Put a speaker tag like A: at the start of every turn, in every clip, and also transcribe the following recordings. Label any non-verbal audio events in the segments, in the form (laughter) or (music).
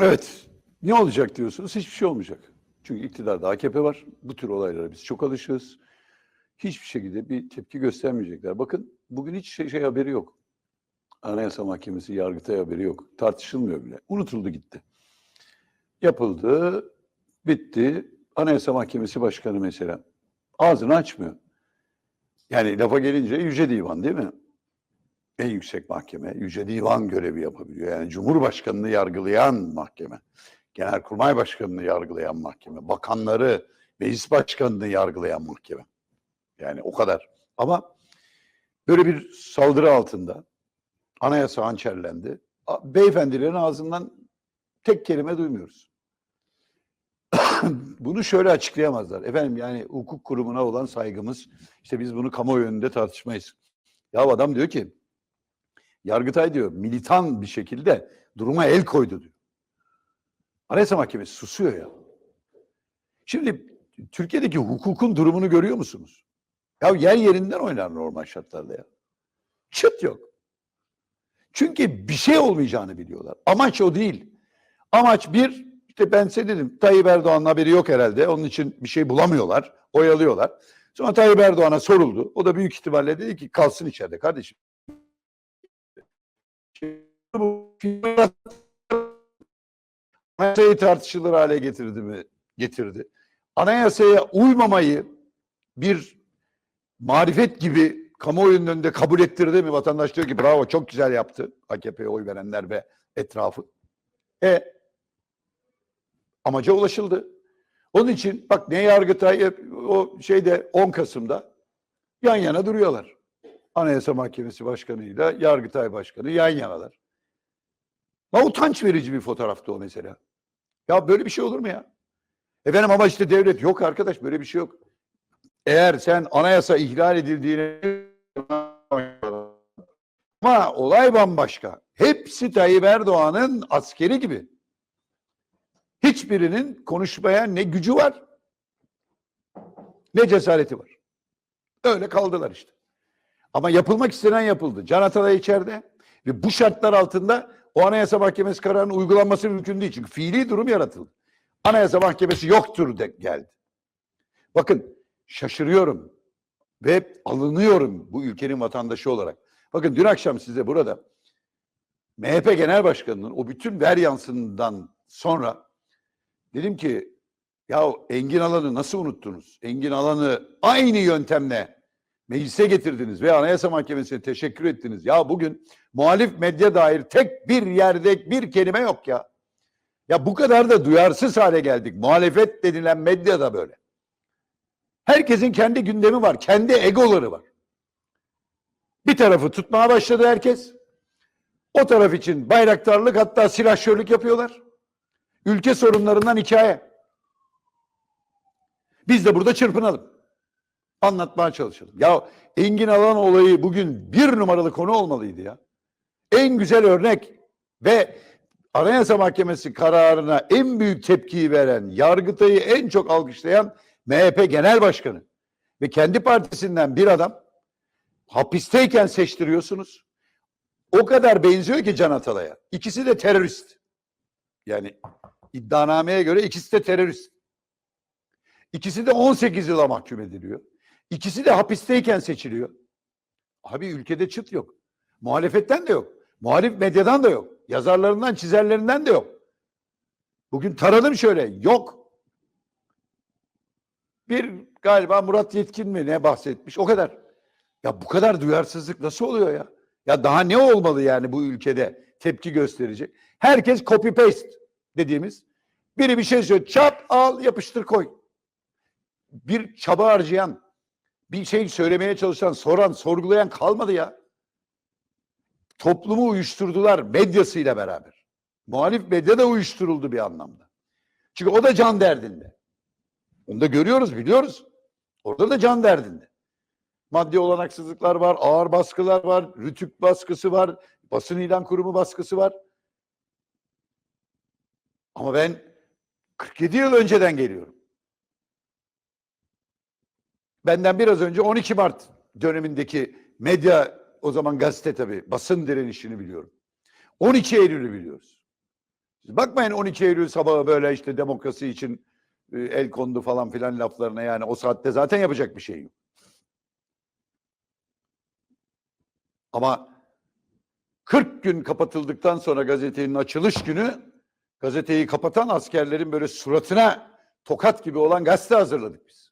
A: Evet. Ne olacak diyorsunuz? Hiçbir şey olmayacak. Çünkü iktidarda AKP var. Bu tür olaylara biz çok alışığız. Hiçbir şekilde bir tepki göstermeyecekler. Bakın bugün hiç şey, şey haberi yok. Anayasa Mahkemesi, Yargıtay haberi yok. Tartışılmıyor bile. Unutuldu gitti. Yapıldı, bitti. Anayasa Mahkemesi Başkanı mesela ağzını açmıyor. Yani lafa gelince Yüce Divan değil mi? En yüksek mahkeme, Yüce Divan görevi yapabiliyor. Yani Cumhurbaşkanını yargılayan mahkeme, Genelkurmay Başkanını yargılayan mahkeme, bakanları, meclis başkanını yargılayan mahkeme. Yani o kadar. Ama böyle bir saldırı altında anayasa hançerlendi. Beyefendilerin ağzından tek kelime duymuyoruz. (coughs) bunu şöyle açıklayamazlar. Efendim yani hukuk kurumuna olan saygımız, işte biz bunu kamuoyu önünde tartışmayız. Ya adam diyor ki, Yargıtay diyor militan bir şekilde duruma el koydu diyor. Anayasa Mahkemesi susuyor ya. Şimdi Türkiye'deki hukukun durumunu görüyor musunuz? Ya yer yerinden oynar normal şartlarda ya. Çıt yok. Çünkü bir şey olmayacağını biliyorlar. Amaç o değil. Amaç bir, işte ben size dedim Tayyip Erdoğan'ın haberi yok herhalde. Onun için bir şey bulamıyorlar, oyalıyorlar. Sonra Tayyip Erdoğan'a soruldu. O da büyük ihtimalle dedi ki kalsın içeride kardeşim. Bu anayasayı tartışılır hale getirdi mi? Getirdi. Anayasaya uymamayı bir marifet gibi kamuoyunun önünde kabul ettirdi mi? Vatandaş diyor ki bravo çok güzel yaptı AKP'ye oy verenler ve etrafı. E amaca ulaşıldı. Onun için bak ne Yargıtay o şeyde 10 Kasım'da yan yana duruyorlar. Anayasa Mahkemesi Başkanı'yla Yargıtay Başkanı yan yanalar. Ne utanç verici bir fotoğraftı o mesela. Ya böyle bir şey olur mu ya? Efendim ama işte devlet yok arkadaş böyle bir şey yok. Eğer sen anayasa ihlal edildiğini ama olay bambaşka. Hepsi Tayyip Erdoğan'ın askeri gibi. Hiçbirinin konuşmaya ne gücü var ne cesareti var. Öyle kaldılar işte. Ama yapılmak istenen yapıldı. Can Atalay içeride ve bu şartlar altında o Anayasa Mahkemesi kararının uygulanması mümkün değil. Çünkü fiili durum yaratıldı. Anayasa Mahkemesi yoktur de geldi. Bakın şaşırıyorum ve alınıyorum bu ülkenin vatandaşı olarak. Bakın dün akşam size burada MHP Genel Başkanı'nın o bütün ver yansından sonra dedim ki ya Engin Alan'ı nasıl unuttunuz? Engin Alan'ı aynı yöntemle meclise getirdiniz ve Anayasa Mahkemesi'ne teşekkür ettiniz. Ya bugün muhalif medya dair tek bir yerde bir kelime yok ya. Ya bu kadar da duyarsız hale geldik. Muhalefet denilen medya da böyle. Herkesin kendi gündemi var, kendi egoları var. Bir tarafı tutmaya başladı herkes. O taraf için bayraktarlık hatta silahşörlük yapıyorlar. Ülke sorunlarından hikaye. Biz de burada çırpınalım. Anlatmaya çalışalım. Ya Engin Alan olayı bugün bir numaralı konu olmalıydı ya. En güzel örnek ve Anayasa Mahkemesi kararına en büyük tepkiyi veren, Yargıtay'ı en çok alkışlayan MHP Genel Başkanı ve kendi partisinden bir adam hapisteyken seçtiriyorsunuz. O kadar benziyor ki Can Atalay'a. İkisi de terörist. Yani iddianameye göre ikisi de terörist. İkisi de 18 yıla mahkum ediliyor. İkisi de hapisteyken seçiliyor. Abi ülkede çıt yok. Muhalefetten de yok. Muhalif medyadan da yok. Yazarlarından, çizerlerinden de yok. Bugün taradım şöyle. Yok. Bir galiba Murat Yetkin mi ne bahsetmiş. O kadar. Ya bu kadar duyarsızlık nasıl oluyor ya? Ya daha ne olmalı yani bu ülkede tepki gösterecek? Herkes copy paste dediğimiz. Biri bir şey söylüyor. Çap al yapıştır koy. Bir çaba harcayan, bir şey söylemeye çalışan, soran, sorgulayan kalmadı ya. Toplumu uyuşturdular medyasıyla beraber. Muhalif medya da uyuşturuldu bir anlamda. Çünkü o da can derdinde. Onu da görüyoruz, biliyoruz. Orada da can derdinde. Maddi olanaksızlıklar var, ağır baskılar var, rütük baskısı var, basın ilan kurumu baskısı var. Ama ben 47 yıl önceden geliyorum. Benden biraz önce 12 Mart dönemindeki medya o zaman gazete tabii basın direnişini biliyorum. 12 Eylül'ü biliyoruz. Bakmayın 12 Eylül sabahı böyle işte demokrasi için e, el kondu falan filan laflarına yani o saatte zaten yapacak bir şey yok. Ama 40 gün kapatıldıktan sonra gazetenin açılış günü gazeteyi kapatan askerlerin böyle suratına tokat gibi olan gazete hazırladık biz.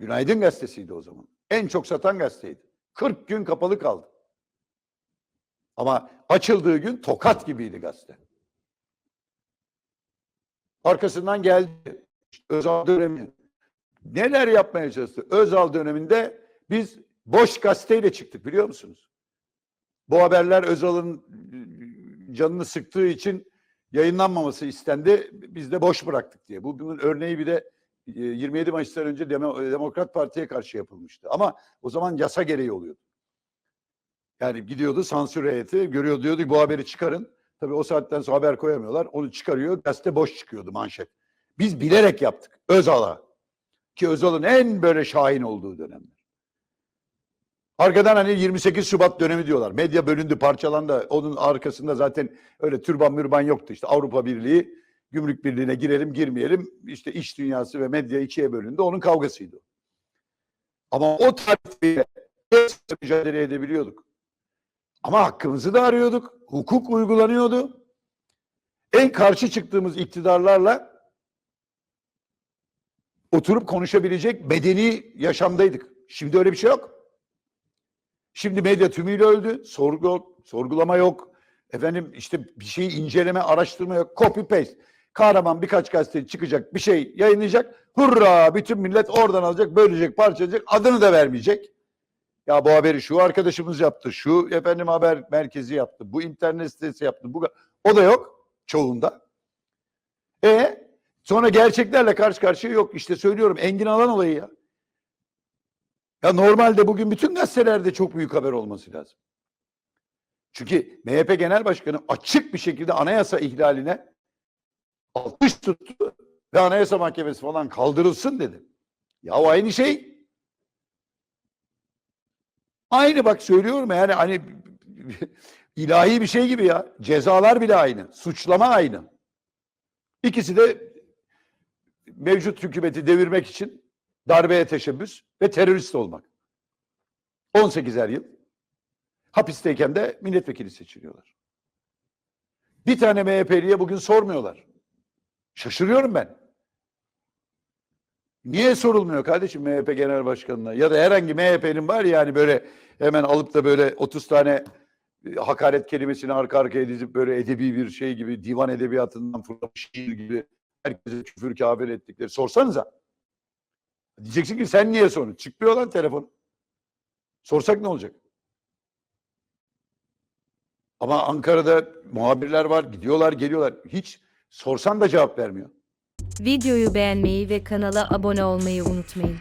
A: Günaydın gazetesiydi o zaman. En çok satan gazeteydi. 40 gün kapalı kaldı. Ama açıldığı gün tokat gibiydi gazete. Arkasından geldi. İşte Özal dönemi. Neler yapmaya çalıştı? Özal döneminde biz boş gazeteyle çıktık biliyor musunuz? Bu haberler Özal'ın e, canını sıktığı için yayınlanmaması istendi. Biz de boş bıraktık diye. Bu bunun örneği bir de 27 Mayıs'tan önce Demo- Demokrat Parti'ye karşı yapılmıştı. Ama o zaman yasa gereği oluyordu. Yani gidiyordu sansür heyeti görüyor diyordu bu haberi çıkarın. Tabii o saatten sonra haber koyamıyorlar. Onu çıkarıyor. Gazete boş çıkıyordu manşet. Biz bilerek yaptık. Özal'a. Ki Özal'ın en böyle şahin olduğu dönemler. Arkadan hani 28 Şubat dönemi diyorlar. Medya bölündü, parçalandı. Onun arkasında zaten öyle türban mürban yoktu. İşte Avrupa Birliği, Gümrük Birliği'ne girelim, girmeyelim. İşte iş dünyası ve medya ikiye bölündü. Onun kavgasıydı. Ama o tarihte mücadele edebiliyorduk. Ama hakkımızı da arıyorduk. Hukuk uygulanıyordu. En karşı çıktığımız iktidarlarla oturup konuşabilecek medeni yaşamdaydık. Şimdi öyle bir şey yok. Şimdi medya tümüyle öldü. Sorgu sorgulama yok. Efendim işte bir şeyi inceleme, araştırma yok. Copy paste. Kahraman birkaç gazete çıkacak, bir şey yayınlayacak. Hurra! Bütün millet oradan alacak, bölecek, parçalayacak. Adını da vermeyecek. Ya bu haberi şu arkadaşımız yaptı, şu efendim haber merkezi yaptı, bu internet sitesi yaptı. Bu o da yok çoğunda. E sonra gerçeklerle karşı karşıya yok. İşte söylüyorum Engin Alan olayı ya. Ya normalde bugün bütün gazetelerde çok büyük haber olması lazım. Çünkü MHP Genel Başkanı açık bir şekilde anayasa ihlaline alkış tuttu ve Anayasa Mahkemesi falan kaldırılsın dedi. Ya aynı şey. Aynı bak söylüyorum yani hani (laughs) ilahi bir şey gibi ya. Cezalar bile aynı. Suçlama aynı. İkisi de mevcut hükümeti devirmek için darbeye teşebbüs ve terörist olmak. 18'er yıl hapisteyken de milletvekili seçiliyorlar. Bir tane MHP'liye bugün sormuyorlar. Şaşırıyorum ben. Niye sorulmuyor kardeşim MHP Genel Başkanı'na? Ya da herhangi MHP'nin var ya yani böyle hemen alıp da böyle 30 tane e, hakaret kelimesini arka arkaya dizip böyle edebi bir şey gibi divan edebiyatından fırlamış şiir gibi herkese küfür kafir ettikleri. Sorsanıza. Diyeceksin ki sen niye sorun? Çıkmıyor lan telefon. Sorsak ne olacak? Ama Ankara'da muhabirler var. Gidiyorlar geliyorlar. Hiç sorsan da cevap vermiyor.
B: Videoyu beğenmeyi ve kanala abone olmayı unutmayın.